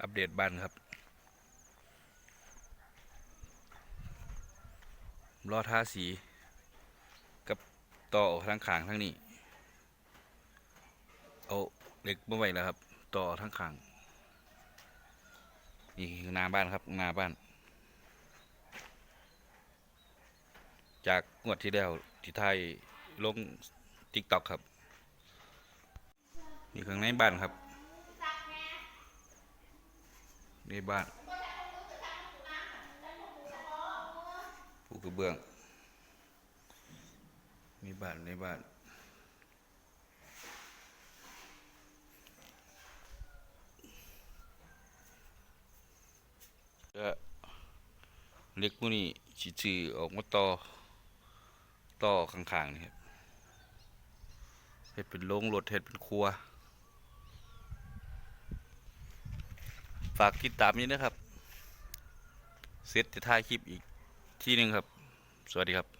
อัปเดตบ้านครับ รอทาสี กับต่อทั้งขางทั้งนี้ เอาเหล็กมาไว้แล้วครับ ต่อทั้งขาง นี่คือนาบ้านครับนาบ้าน จากงวดที่แล้วที่ไทยลงติ๊กต็อกครับ นี่ข้างในบ้านครับ ในบ้านปูกระเบื้องในบ้านในบ้านก็เล็กพวกนี้สิซื้อออกมาต่อต่อข้างๆนี่ครับเฮ็ดเป็นโรงรถเฮ็ดเป็นครัว ฝากติดตามนี้นะครับเซตจะถ่ายคลิปอีกที่หนึ่งครับ สวัสดีครับ